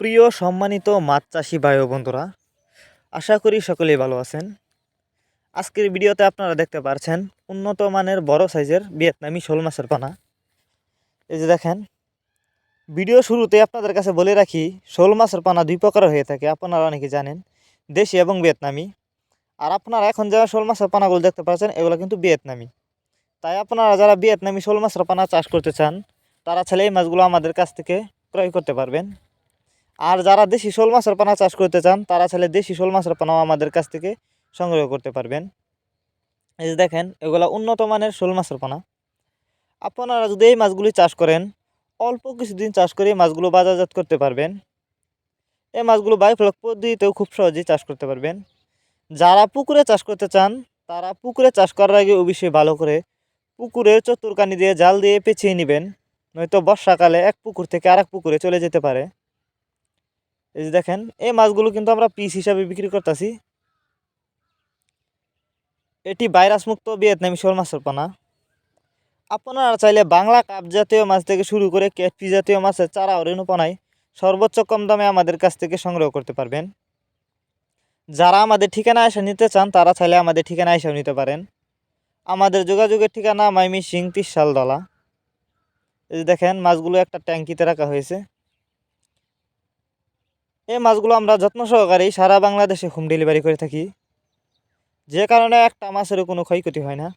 প্রিয় সম্মানিত মাছ চাষি ভাই বন্ধুরা, আশা করি সকলেই ভালো আছেন। আজকের ভিডিওতে আপনারা দেখতে পাচ্ছেন উন্নত মানের বড় সাইজের ভিয়েতনামি শোল মাছের পানা। এই যে দেখেন, ভিডিও শুরুতে আপনাদের কাছে বলে রাখি, শোল মাছের পানা দুই প্রকারের হয়ে থাকে, আপনারা অনেকে জানেন, দেশি এবং ভিয়েতনামি। আর আপনারা এখন যারা শোল মাছের পানাগুলো দেখতে পাচ্ছেন, এগুলো কিন্তু ভিয়েতনামি। তাই আপনারা যারা ভিয়েতনামি শোল মাছের পানা চাষ করতে চান, তারা ছেলে এই মাছগুলো আমাদের কাছ থেকে ক্রয় করতে পারবেন। আর যারা দেশি শোল মাছের পানা চাষ করতে চান, তারা ছেলে দেশি শোল মাছের পানাও আমাদের কাছ থেকে সংগ্রহ করতে পারবেন। এই যে দেখেন, এগুলা উন্নত মানের শোল মাছের পানা। আপনারা যদি এই মাছগুলি চাষ করেন, অল্প কিছুদিন চাষ করে মাছগুলো বাজারজাত করতে পারবেন। এই মাছগুলো বায়োফ্লক পদ্ধতিতেও খুব সহজেই চাষ করতে পারবেন। যারা পুকুরে চাষ করতে চান, তারা পুকুরে চাষ করার আগে অবশ্যই ভালো করে পুকুরে চতুর্কানি দিয়ে জাল দিয়ে পেঁচিয়ে নেবেন, নয়তো বর্ষাকালে এক পুকুর থেকে আরেক পুকুরে চলে যেতে পারে। এই যে দেখেন, এই মাছগুলো কিন্তু আমরা পিস হিসাবে বিক্রি করতেছি। এটি ভাইরাস মুক্ত ভিয়েতনামি শোল মাছের পানা। আপনারা চাইলে বাংলা কাপ জাতীয় মাছ থেকে শুরু করে ক্যাটফি জাতীয় মাছের চারা ও রেণুপনায় সর্বোচ্চ কম দামে আমাদের কাছ থেকে সংগ্রহ করতে পারবেন। যারা আমাদের ঠিকানা এসে নিতে চান, তারা চাইলে আমাদের ঠিকানা এসেও নিতে পারেন। আমাদের যোগাযোগের ঠিকানা মাইমি সিং তিরশাল দলা এই যে দেখেন, মাছগুলো একটা ট্যাঙ্কিতে রাখা হয়েছে। এই মাছগুলো আমরা যত্ন সহকারে সারা বাংলাদেশে হোম ডেলিভারি করে থাকি। যে কারণে একটা মাছেরও কোনো ক্ষয়ক্ষতি হয় না।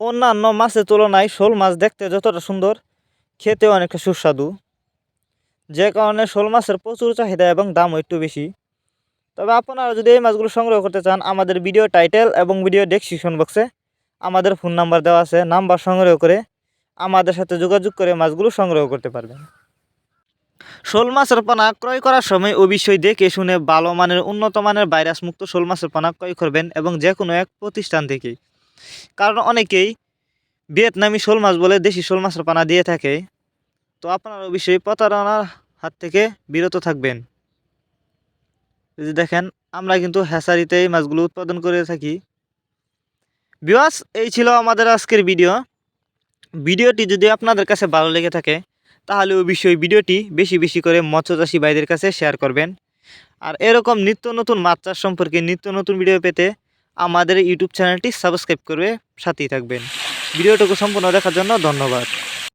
অন্যান্য মাছের তুলনায় শোল মাছ দেখতে যতটা সুন্দর, খেতেও অনেকটা সুস্বাদু। যে কারণে শোল মাছের প্রচুর চাহিদা এবং দামও একটু বেশি। তবে আপনারা যদি এই মাছগুলো সংগ্রহ করতে চান, আমাদের ভিডিও টাইটেল এবং ভিডিও ডেসক্রিপশন বক্সে আমাদের ফোন নাম্বার দেওয়া আছে। নাম্বার সংগ্রহ করে আমাদের সাথে যোগাযোগ করে মাছগুলো সংগ্রহ করতে পারবেন। শোল মাছের পানা ক্রয় করার সময় অবশ্যই দেখে শুনে ভালো মানের, উন্নত মানের ভাইরাস মুক্ত শোল মাছের পানা ক্রয় করবেন এবং যে কোনো এক প্রতিষ্ঠান থেকেই। কারণ অনেকেই ভিয়েতনামি শোল মাছ বলে দেশি শোল মাছের পানা দিয়ে থাকে। তো আপনারা অবশ্যই প্রতারণার হাত থেকে বিরত থাকবেন। এই যে দেখেন, আমরা কিন্তু হ্যাসারিতে এই মাছগুলো উৎপাদন করে থাকি। বিওয়াস এই ছিল আমাদের আজকের ভিডিও। ভিডিওটি যদি আপনাদের কাছে ভালো লেগে থাকে তাহলে অবশ্যই ভিডিওটি বেশি বেশি করে মৎস্যচাষী ভাইদের কাছে শেয়ার করবেন। আর এরকম নিত্য নতুন মাছ চাষ সম্পর্কে নিত্য নতুন ভিডিও পেতে আমাদের ইউটিউব চ্যানেলটি সাবস্ক্রাইব করবে, সাথেই থাকবেন। ভিডিওটুকু সম্পূর্ণ দেখার জন্য ধন্যবাদ।